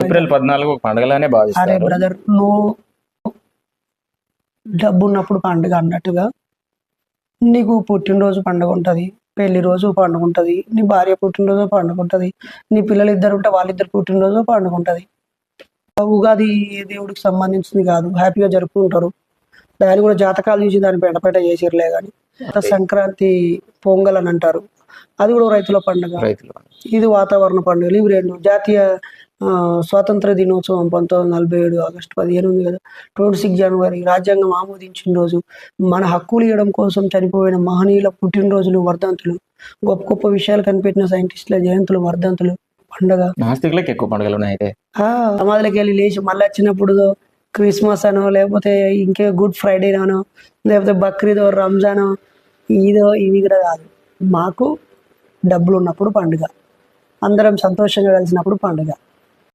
April పద్నాలుగు పండుగలానే అరే భావిస్తారు. బ్రదర్ నువ్వు డబ్బు ఉన్నప్పుడు పండుగ అన్నట్టుగా నీకు పుట్టినరోజు పండుగ ఉంటుంది పెళ్ళి రోజు పండుగ ఉంటుంది నీ భార్య పుట్టినరోజు పండుగ ఉంటుంది నీ పిల్లలు ఇద్దరు ఉంటే వాళ్ళిద్దరు పుట్టినరోజు పండుగ ఉంటుంది. ఉగాది ఏ దేవుడికి సంబంధించింది కాదు హ్యాపీగా జరుపుకుంటారు. దాన్ని కూడా జాతకాలు చూసి దాన్ని పెడపెట చేసిర్లే కానీ సంక్రాంతి పొంగల్ అని అంటారు. అది కూడా రైతుల పండుగ. రైతులు ఇది వాతావరణ పండుగలు ఇవి రెండు. జాతీయ స్వాతంత్ర దినోత్సవం పంతొమ్మిది వందల నలభై ఏడు ఆగస్టు పదిహేను ఉంది కదా. ట్వంటీ సిక్స్ జనవరి రాజ్యాంగం ఆమోదించిన రోజు మన హక్కులు ఇవ్వడం కోసం చనిపోయిన మహనీయుల పుట్టినరోజులు వర్ధంతులు గొప్ప గొప్ప విషయాలు కనిపెట్టిన సైంటిస్టుల జయంతులు వర్ధంతులు పండగ. నాస్తికులకు ఎక్కువ పండుగలు ఉన్నాయి సమాధిలోకి వెళ్ళి లేచి మళ్ళీ వచ్చినప్పుడు క్రిస్మస్ అనో లేకపోతే ఇంకే గుడ్ ఫ్రైడే అనో లేకపోతే బక్రీదో రంజానో ఈదో ఇవి కూడా కాదు. మాకు డబ్బులు ఉన్నప్పుడు పండుగ. అందరం సంతోషంగా కలిసినప్పుడు పండుగ.